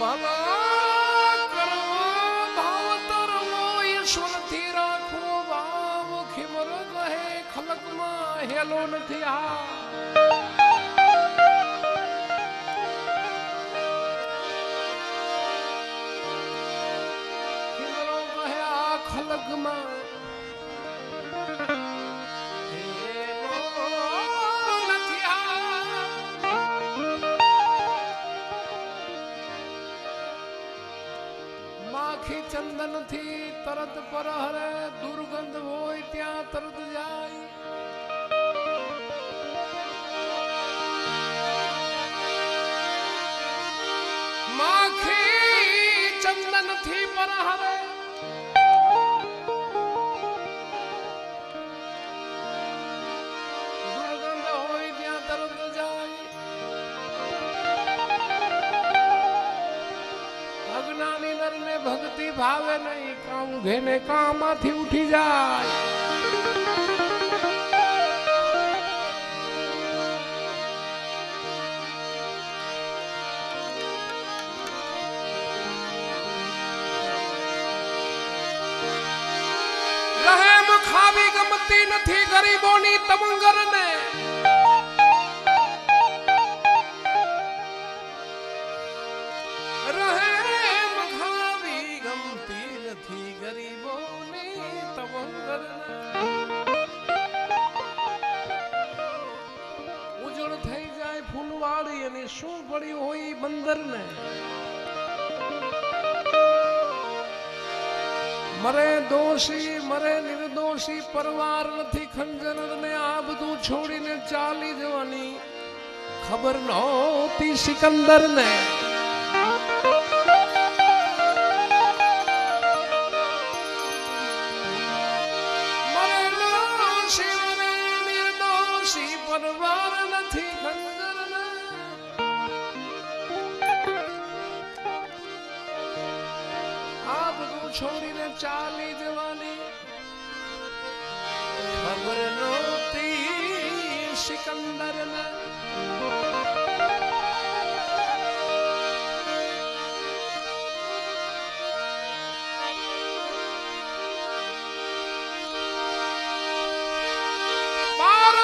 ભલો કરવો ભાવ તરવો ઈશ્વરથી રાખો ભાવ ખીમર કહે ખલકમાં હેલો નથી તરત પર હરે દુર્ગંધ હોય ત્યાં તરત જાય. માખી ચંદનથી પર હરે ભાવે નહીં કામ ઘેને કામમાંથી ઉઠી જાય. ખાવી ગમતી નથી ગરીબોની તમંગરને. શું પડ્યું હોય બંદર બંદરને? મરે દોષી, મરે નિર્દોષી, પરવાર નથી ખંજર ને આ બધું છોડીને ચાલી જવાની ખબર નહોતી સિકંદર ને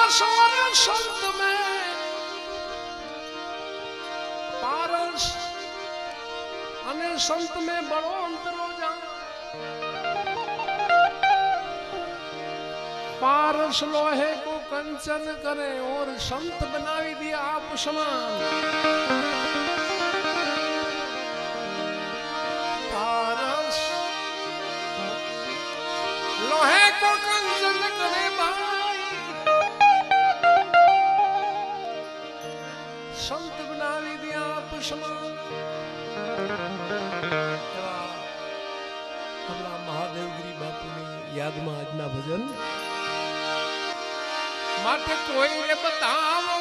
पारस और संत में पारस અને સંત में बड़ो अंतर हो जा पारस लोहे को कंचन करे और संत बनावी दिया आप समान पारस સમાન એવા આપણા મહાદેવગીરી બાપુની યાદમાં આજના ભજન. માટે કોઈને બતાવો.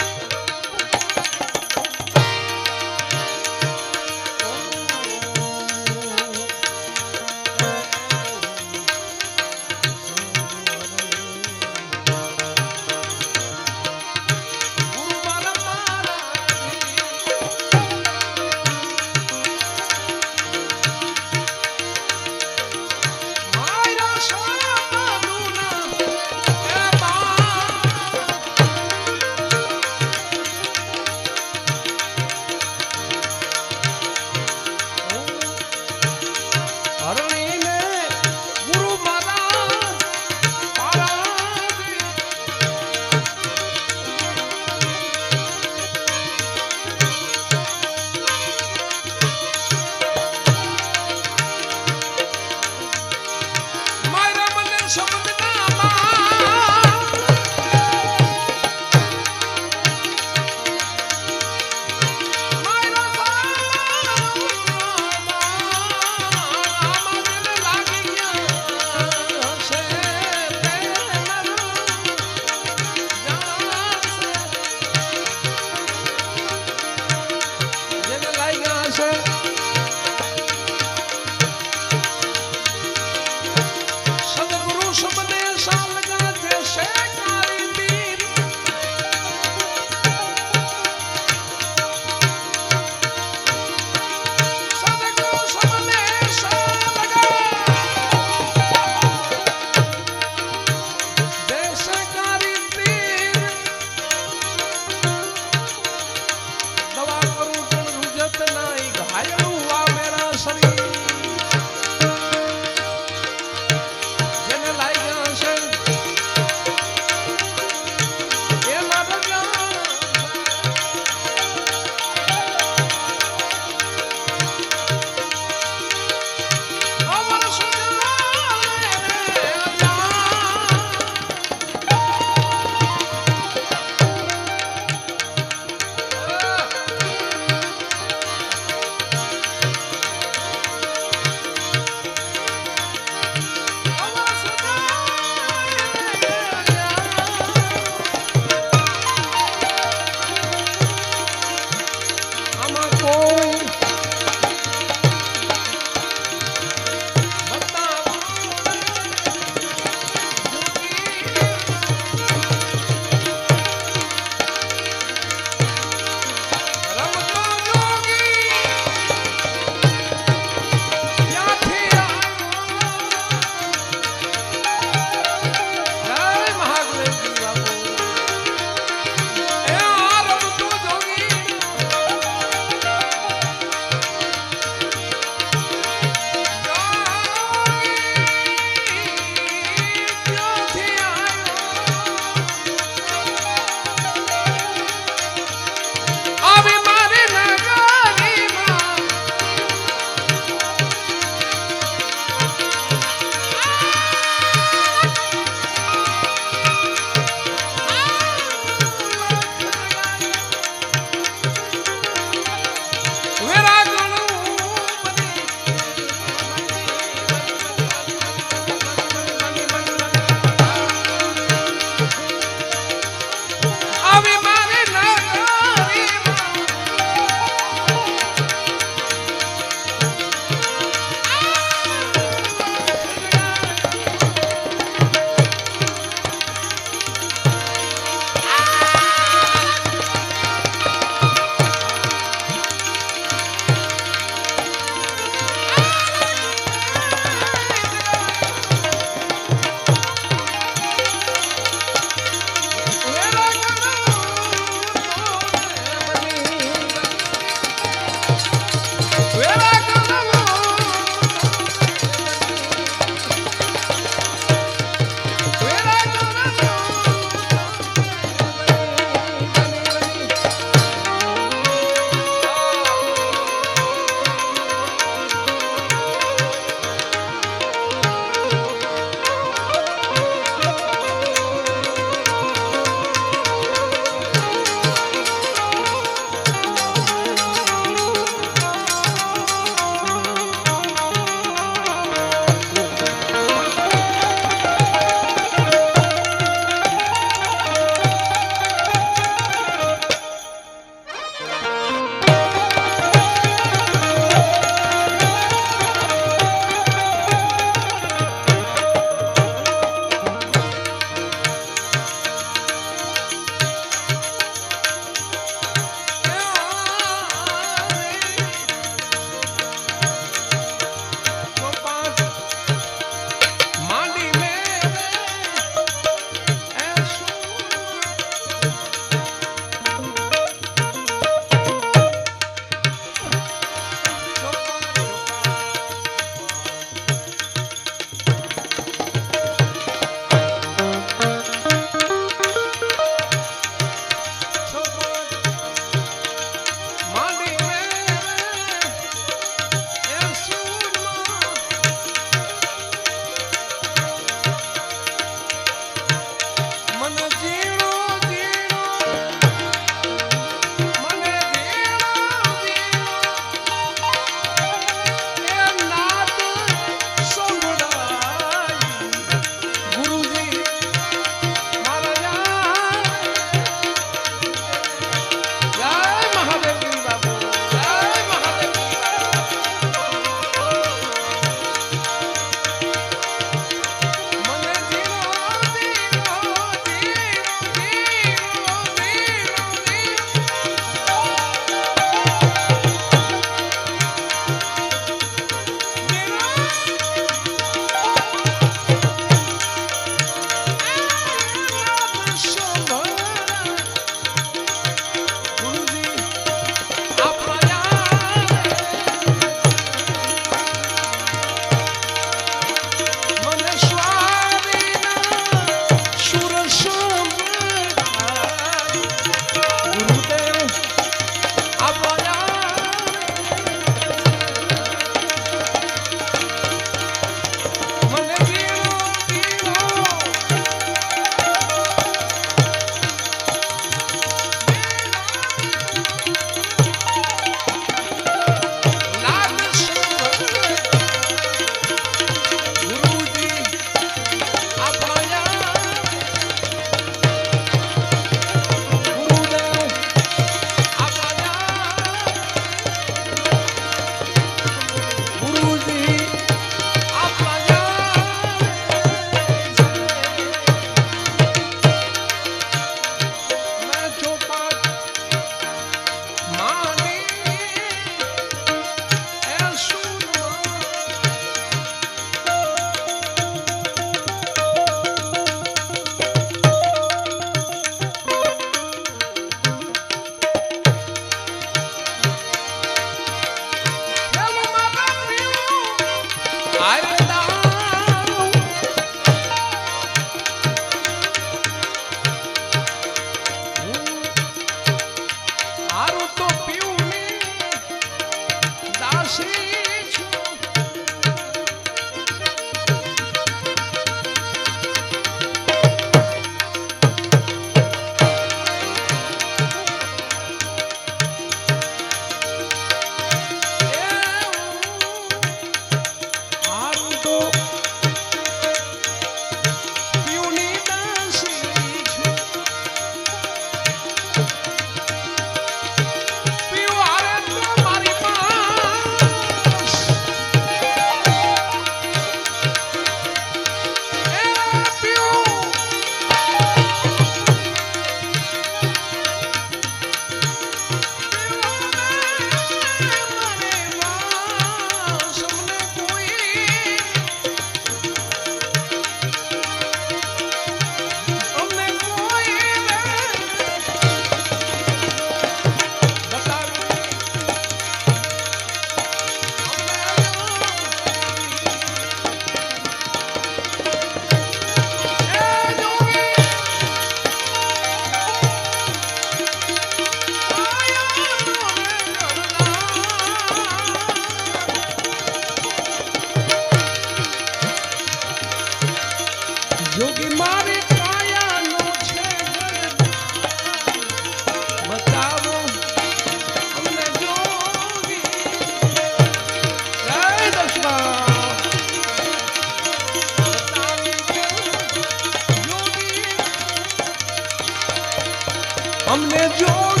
I'm gonna let